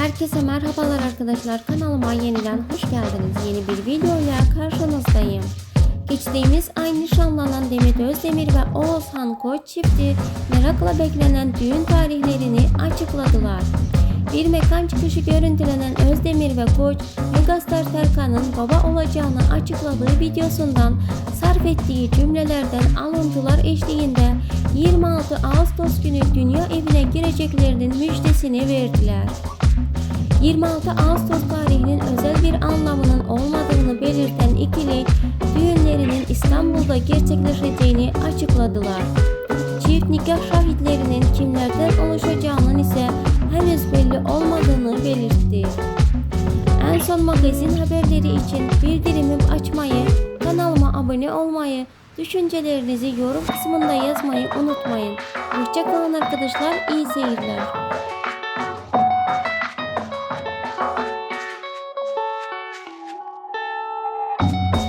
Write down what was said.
Herkese merhabalar arkadaşlar. Kanalıma yeniden hoş geldiniz. Yeni bir videoyla karşınızdayım. Geçtiğimiz ay nişanlanan Demet Özdemir ve Oğuzhan Koç çifti merakla beklenen düğün tarihlerini açıkladılar. Bir mekan çıkışı görüntülenen Özdemir ve Koç, Megastar Serkan'ın baba olacağını açıkladığı videosundan sarf ettiği cümlelerden alıntılar eşliğinde 26 Ağustos günü dünya evine gireceklerinin müjdesini verdiler. 26 Ağustos tarihinin özel bir anlamının olmadığını belirten ikili düğünlerinin İstanbul'da gerçekleşeceğini açıkladılar. Çift nikah şahitlerinin kimlerden oluşacağının ise henüz belli olmadığını belirtti. En son magazin haberleri için bildirimimi açmayı, kanalıma abone olmayı, düşüncelerinizi yorum kısmında yazmayı unutmayın. Hoşçakalın arkadaşlar, iyi seyirler. Bye.